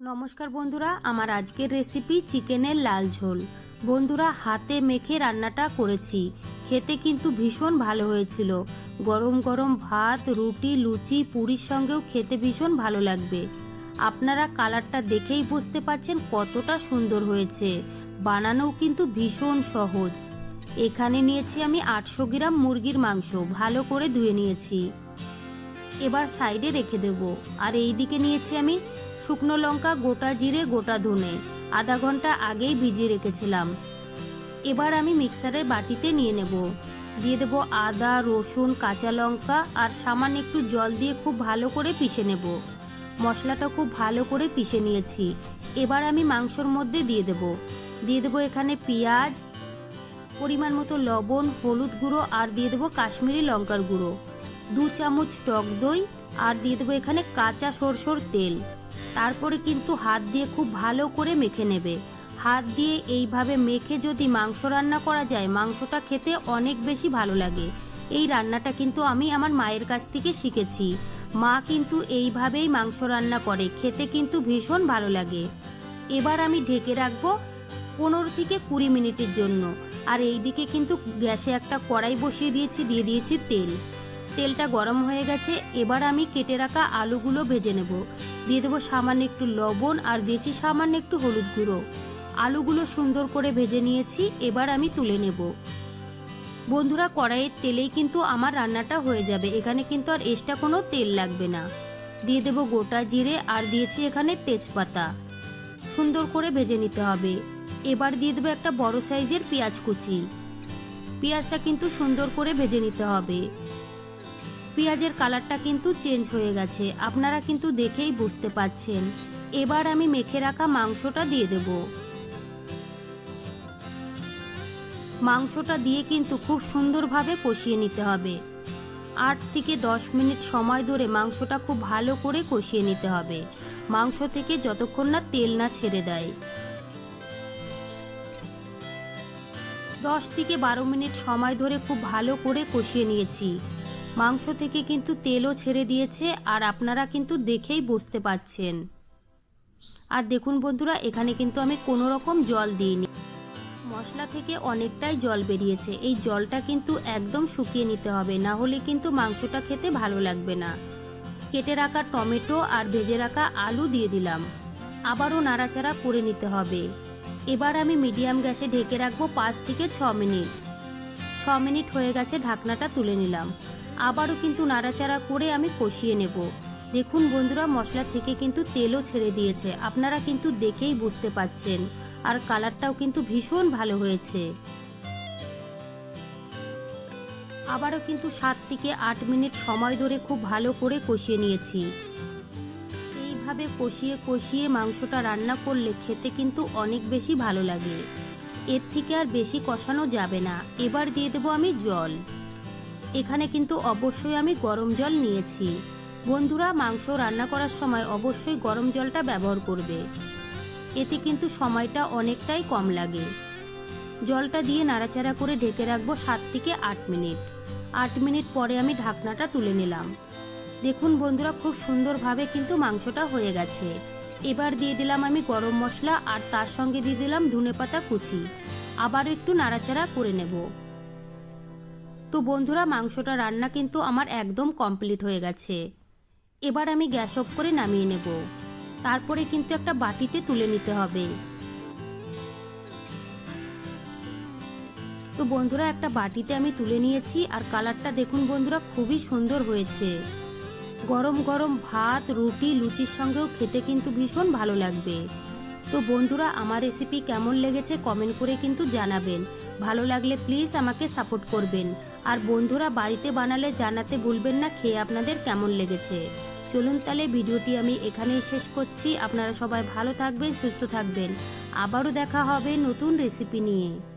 নমস্কার বন্ধুরা, আমার আজকের রেসিপি চিকেনের লাল ঝোল। বন্ধুরা, হাতে মেখে রান্নাটা করেছি। খেতে কিন্তু ভীষণ ভালো হয়েছিল। গরম গরম ভাত, রুটি, লুচি, পুরীর সঙ্গেও খেতে ভীষণ ভালো লাগবে। আপনারা কালারটা দেখেই বুঝতে পারছেন কতটা সুন্দর হয়েছে। বানানোও কিন্তু ভীষণ সহজ। এখানে নিয়েছি আমি আটশো গ্রাম মুরগির মাংস। ভালো করে ধুয়ে নিয়েছি। এবার সাইডে রেখে দেব। আর এই দিকে নিয়েছি আমি শুকনো লঙ্কা, গোটা জিরে, গোটা ধনে। আধা ঘণ্টা আগেই ভিজিয়ে রেখেছিলাম। এবার আমি মিক্সারের বাটিতে নিয়ে নেব। দিয়ে দেব আদা, রসুন, কাঁচা লঙ্কা আর সামান্য একটু জল দিয়ে খুব ভালো করে পিষে নেব। মশলাটা খুব ভালো করে পিষে নিয়েছি। এবার আমি মাংসর মধ্যে দিয়ে দেব। দিয়ে দেবো এখানে পেঁয়াজ, পরিমাণ মতো লবণ, হলুদ গুঁড়ো আর দিয়ে দেবো কাশ্মীরি লঙ্কার গুঁড়ো। দু চামচ টক দই আর দিয়ে দেবো এখানে কাঁচা সরষের তেল। তারপরে কিন্তু হাত দিয়ে খুব ভালো করে মেখে নেবে। হাত দিয়ে এইভাবে মেখে যদি মাংস রান্না করা যায়, মাংসটা খেতে অনেক বেশি ভালো লাগে। এই রান্নাটা কিন্তু আমি আমার মায়ের কাছ থেকে শিখেছি। মা কিন্তু এইভাবেই মাংস রান্না করে, খেতে কিন্তু ভীষণ ভালো লাগে। এবার আমি ঢেকে রাখব পনেরো থেকে কুড়ি মিনিটের জন্য। আর এই দিকে কিন্তু গ্যাসে একটা কড়াই বসিয়ে দিয়েছি, দিয়ে দিয়েছি তেল। তেলটা গরম হয়ে গেছে, এবার আমি কেটে রাখা আলুগুলো ভেজে নেব। দিয়ে দেবো সামান্য একটু লবণ আর দিয়েছি সামান্য একটু হলুদ গুঁড়ো। আলুগুলো সুন্দর করে ভেজে নিয়েছি, এবার আমি তুলে নেব। বন্ধুরা, কড়াইয়ের তেলেই কিন্তু আমার রান্নাটা হয়ে যাবে, এখানে কিন্তু আর এক্সট্রা কোনো তেল লাগবে না। দিয়ে দেবো গোটা জিরে আর দিয়েছি এখানে তেজপাতা। সুন্দর করে ভেজে নিতে হবে। এবার দিয়ে দেবো একটা বড় সাইজের পেঁয়াজ কুচি। পেঁয়াজটা কিন্তু সুন্দর করে ভেজে নিতে হবে। পেঁয়াজের কালারটা কিন্তু চেঞ্জ হয়ে গেছে। আপনারা কিন্তু দেখেই বুঝতে পাচ্ছেন। এবার আমি মেখে রাখা মাংসটা দিয়ে দেব। মাংসটা দিয়ে কিন্তু খুব সুন্দরভাবে কষিয়ে নিতে হবে। আট থেকে দশ মিনিট সময় ধরে মাংসটা খুব ভালো করে কষিয়ে নিতে হবে। মাংস থেকে যতক্ষণ না তেল না ছেড়ে দেয়। দশ থেকে বারো মিনিট সময় ধরে খুব ভালো করে কষিয়ে নিয়েছি। মাংস থেকে কিন্তু তেলও ছেড়ে দিয়েছে আর আপনারা কিন্তু দেখেই বুঝতে পাচ্ছেন। আর দেখুন বন্ধুরা, এখানে কিন্তু আমি কোনো রকম জল দিইনি। মশলা থেকে অনেকটাই জল বেরিয়েছে। এই জলটা কিন্তু একদম শুকিয়ে নিতে হবে, না হলে কিন্তু মাংসটা খেতে ভালো লাগবে না। কেটে রাখা টমেটো আর ভেজে রাখা আলু দিয়ে দিলাম। আবারও নাড়াচাড়া করে নিতে হবে। এবার আমি মিডিয়াম গ্যাসে ঢেকে রাখব পাঁচ থেকে ছ মিনিট। ছ মিনিট হয়ে গেছে, ঢাকনাটা তুলে নিলাম। আবারও কিন্তু নাড়াচাড়া করে আমি কষিয়ে নেব। দেখুন বন্ধুরা, মশলা থেকে কিন্তু তেলও ছেড়ে দিয়েছে। আপনারা কিন্তু দেখেই বুঝতে পাচ্ছেন। আর কালারটাও কিন্তু ভীষণ ভালো হয়েছে। আবারও কিন্তু সাত থেকে আট মিনিট সময় ধরে খুব ভালো করে কষিয়ে নিয়েছি। এইভাবে কষিয়ে কষিয়ে মাংসটা রান্না করলে খেতে কিন্তু অনেক বেশি ভালো লাগে। এর থেকে আর বেশি কষানো যাবে না। এবার দিয়ে দেবো আমি জল। এখানে কিন্তু অবশ্যই আমি গরম জল নিয়েছি। বন্ধুরা, মাংস রান্না করার সময় অবশ্যই গরম জলটা ব্যবহার করবে। এতে কিন্তু সময়টা অনেকটাই কম লাগে। জলটা দিয়ে নাড়াচাড়া করে ঢেকে রাখব সাত থেকে আট মিনিট। আট মিনিট পরে আমি ঢাকনাটা তুলে নিলাম। দেখুন বন্ধুরা, খুব সুন্দরভাবে কিন্তু মাংসটা হয়ে গেছে। এবার দিয়ে দিলাম আমি গরম মশলা আর তার সঙ্গে দিয়ে দিলাম ধনেপাতা কুচি। আবারও একটু নাড়াচাড়া করে নেব। তো বন্ধুরা, মাংসটা রান্না কিন্তু আমার একদম কমপ্লিট হয়ে গেছে। এবার আমি গ্যাস অফ করে নামিয়ে নেব। তারপরে কিন্তু একটা বাটিতে তুলে নিতে হবে। তো বন্ধুরা, একটা বাটিতে আমি তুলে নিয়েছি আর কালারটা দেখুন বন্ধুরা, খুবই সুন্দর হয়েছে। গরম গরম ভাত, রুটি, লুচির সঙ্গেও খেতে কিন্তু ভীষণ ভালো লাগবে। তো বন্ধুরা, আমার রেসিপি কেমন লেগেছে কমেন্ট করে কিন্তু জানাবেন। ভালো লাগলে প্লিজ আমাকে সাপোর্ট করবেন। আর বন্ধুরা, বাড়িতে বানালে জানাতে ভুলবেন না, খেয়ে আপনাদের কেমন লেগেছে। চলুন তাহলে ভিডিওটি আমি এখানেই শেষ করছি। আপনারা সবাই ভালো থাকবেন, সুস্থ থাকবেন। আবারও দেখা হবে নতুন রেসিপি নিয়ে।